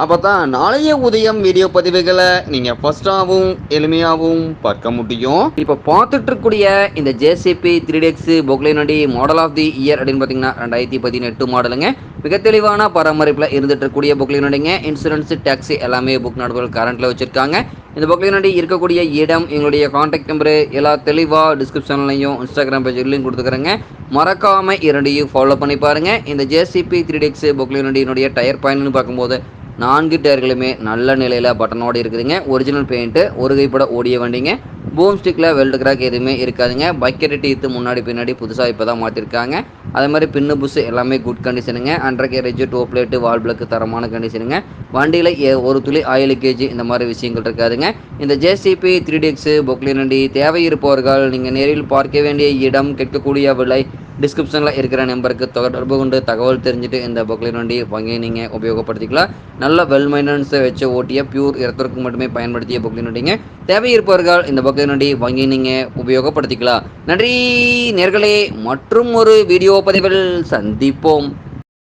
அப்போ தான் நாளைய உதயம் வீடியோ பதிவுகளை நீங்கள் ஃபஸ்ட்டாகவும் எளிமையாகவும் பார்க்க முடியும். இப்போ பார்த்துட்டு இருக்கக்கூடிய இந்த ஜேசிபி த்ரீ டெக்ஸ் பொக்லைனடி மாடல் ஆஃப் தி இயர் அப்படின்னு பார்த்தீங்கன்னா ரெண்டாயிரத்தி பதினெட்டு மாடலுங்க. மிக தெளிவான பராமரிப்பில் இருந்துட்டு இருக்கக்கூடிய பொக்லைனடிங்க இன்சூரன்ஸ் டேக்ஸி எல்லாமே புக் நாடுகள் கரண்ட்டில் வச்சுருக்காங்க. இந்த பொக்லைனடி இருக்கக்கூடிய இடம் எங்களுடைய காண்டாக்ட் நம்பரு எல்லா தெளிவாக டிஸ்கிரிப்ஷன்லையும் இன்ஸ்டாகிராம் பேஜ்லையும் லிங்க் கொடுத்துக்கிறேங்க. இரண்டையும் ஃபாலோ பண்ணி பாருங்கள் இந்த ஜேசிபி த்ரீ டெக்ஸ் பொக்லைனடியினுடைய டயர் பாயிண்ட்னு பார்க்கும்போது நான்கு டயர்களுமே நல்ல நிலையில் பட்டனோடு இருக்குதுங்க. ஒரிஜினல் பெயிண்ட்டு ஒரு கைப்பட ஓடிய வண்டிங்க. பூம் ஸ்டிக்கில் வெல்டு கிராக் எதுவுமே இருக்காதுங்க. பக்கெட் டீத்து முன்னாடி பின்னாடி புதுசாக இப்போ தான் மாற்றிருக்காங்க அதே மாதிரி பின்னு புஸ் எல்லாமே குட் கண்டிஷனுங்க அண்டர் கேரேஜ் டோ பிளேட்டு வால் பிளக்கு தரமான கண்டிஷனுங்க வண்டியில் ஒரு துளி ஆயில் லீக்கேஜ் இந்த மாதிரி விஷயங்கள் இருக்காதுங்க. இந்த ஜேசிபி த்ரீ டிஎக்ஸு பொக்லினண்டி தேவை இருப்பவர்கள் நீங்கள் நேரில் பார்க்க வேண்டிய இடம் கேட்கக்கூடிய விலை டிஸ்கிரிப்ஷனில் இருக்கிற நம்பருக்கு தொடர்பு கொண்டு தகவல் தெரிஞ்சுட்டு இந்த பொக்லின் வண்டி வாங்கி நீங்கள் உபயோகப்படுத்திக்கலாம். நல்ல வெல் மைண்டன்ஸை வச்சு ஓட்டிய பியூர் இடத்திற்கு மட்டுமே பயன்படுத்திய பொக்லின் வண்டிங்க. தேவை இருப்பவர்கள் இந்த பொக்லின் வண்டி வாங்கி நீங்கள் உபயோகப்படுத்திக்கலாம். நன்றி நேர்களே. மற்றும் ஒரு வீடியோ பதிவில் சந்திப்போம்.